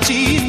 记。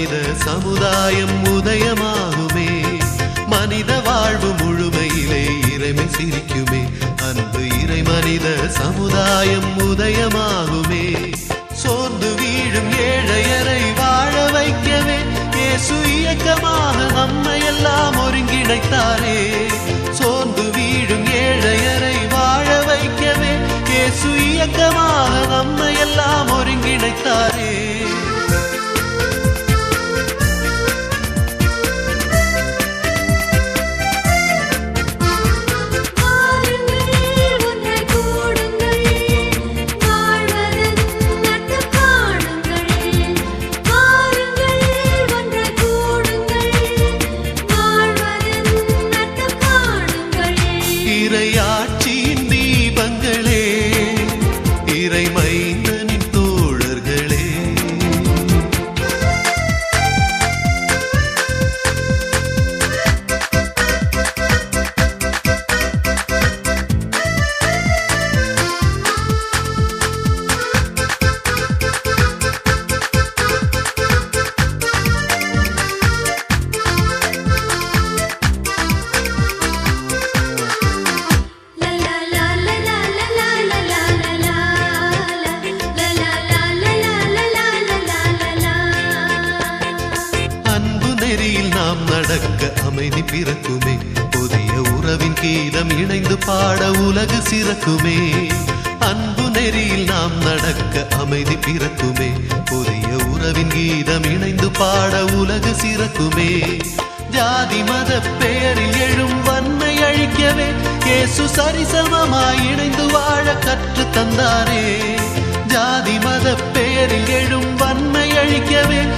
மனித சமுதாயம் உதயமாகுமே. மனித வாழ்வு முழுமையிலே இறைமை சிரிக்குமே. அன்பு இறை மனித சமுதாயம் உதயமாகுமே. சோர்ந்து வீழும் ஏழையரை வாழ வைக்கவே இயக்கமாக நம்மை எல்லாம் ஒருங்கிணைத்தாரே. நடக்க அமைதி பிறக்குமே. புதிய உறவின் கீதம் இணைந்து பாட உலகு சிறக்குமே. அன்பு நெறியில் நாம் நடக்க அமைதி பிறக்குமே. புதிய உறவின் கீதம் இணைந்து பாட உலகு சிறக்குமே. ஜாதி மத பெயரில் எழும் வன்மை அழிக்கவே. இயேசு சரிசமமாய் இணைந்து வாழ கற்று தந்தாரே. ஜாதி மத பெயரில் எழும் வன்மை அழிக்கவே.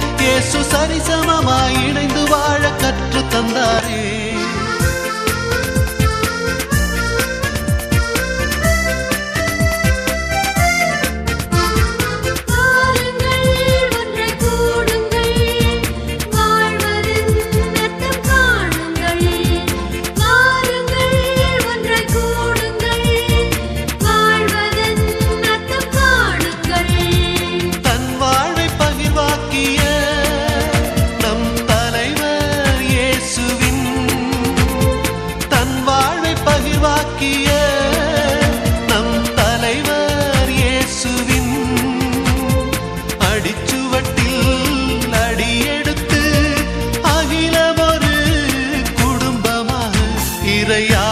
திரையா